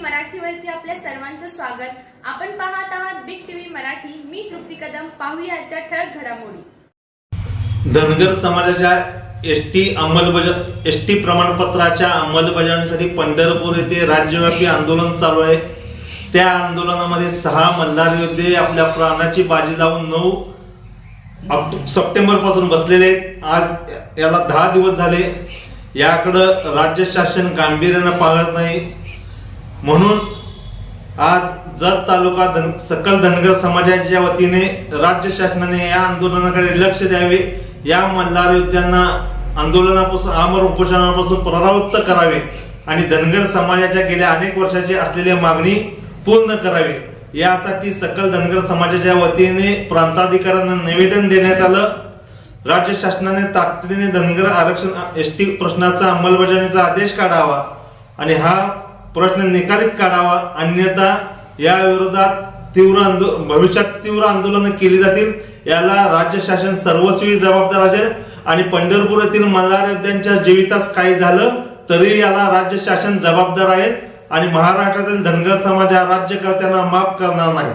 मराठीवरती आपल्या सर्वांचं स्वागत. आपण पाहत आहात बिग टीव्ही मराठी. मी तृप्ती कदम. पाहूया आजच्या ठळक घडामोडी. धनगर समाजाच्या एस टी अंमलबजाव एस टी प्रमाणपत्राच्या अंमलबजावणीसाठी पंढरपूर येथे राज्यव्यापी आंदोलन चालू आहे. त्या आंदोलनामध्ये सहा मल्हार योद्धे आपल्या प्राणाची बाजी लावून नऊ सप्टेंबरपासून बसलेले आज याला दहा दिवस झाले. याकडं राज्य शासन गांभीर्यानं पाळत नाही. म्हणून आज जत तालुका धन सकल धनगर समाजाच्या वतीने राज्य शासनाने या आंदोलनाकडे लक्ष द्यावे. या मल्हार योद्ध्यांना आंदोलनापासून आमर उपोषणापासून परावृत्त करावे आणि धनगर समाजाच्या गेल्या अनेक वर्षाची असलेली मागणी पूर्ण करावी. यासाठी सकल धनगर समाजाच्या वतीने प्रांताधिकाऱ्यांना निवेदन देण्यात आलं. राज्य शासनाने तातडीने धनगर आरक्षण एस टी प्रश्नाचा अंमलबजावणीचा आदेश काढावा. आणि हा प्रश्न निकालीत काढावा. अन्यथा या विरोधात तीव्र आंदो भविष्यात तीव्र आंदोलन केली जातील. याला राज्य शासन सर्वस्वी जबाबदार असेल. आणि पंढरपूर येथील मल्हार योद्ध्यांच्या जीवितास काही झालं तरी याला राज्य शासन जबाबदार आहे. आणि महाराष्ट्रातील धनगर समाज हा राज्यकर्त्यांना माफ करणार नाही.